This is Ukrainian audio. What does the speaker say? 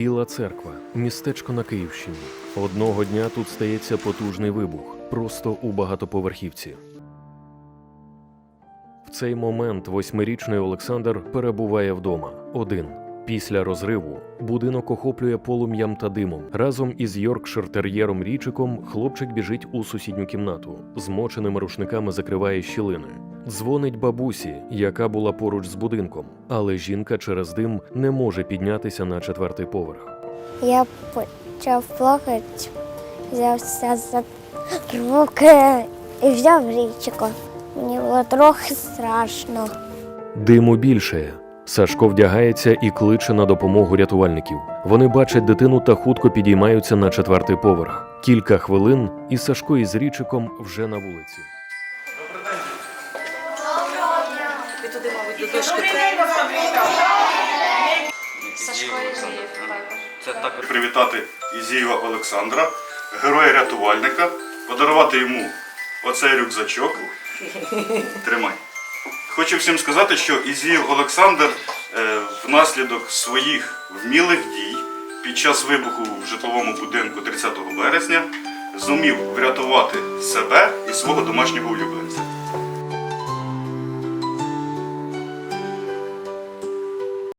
Біла церква, містечко на Київщині. Одного дня тут стається потужний вибух, просто у багатоповерхівці. В цей момент восьмирічний Олександр перебуває вдома один. Після розриву будинок охоплює полум'ям та димом. Разом із Йоркшир-тер'єром Річиком хлопчик біжить у сусідню кімнату, змоченими рушниками закриває щілини. Дзвонить бабусі, яка була поруч з будинком, але жінка через дим не може піднятися на четвертий поверх. Я почав плакати, взявся за руки і взяв річку. Мені було трохи страшно. Диму більше. Сашко вдягається і кличе на допомогу рятувальників. Вони бачать дитину та хутко підіймаються на четвертий поверх. Кілька хвилин, і Сашко із річиком вже на вулиці. І туди, мабуть, до дошки. Сашко і Це також привітати Ізієва Олександра, героя-рятувальника, подарувати йому оцей рюкзачок. Тримай. Хочу всім сказати, що Ізіїв Олександр е, внаслідок своїх вмілих дій під час вибуху в житловому будинку 30 березня зумів врятувати себе і свого домашнього улюбленця.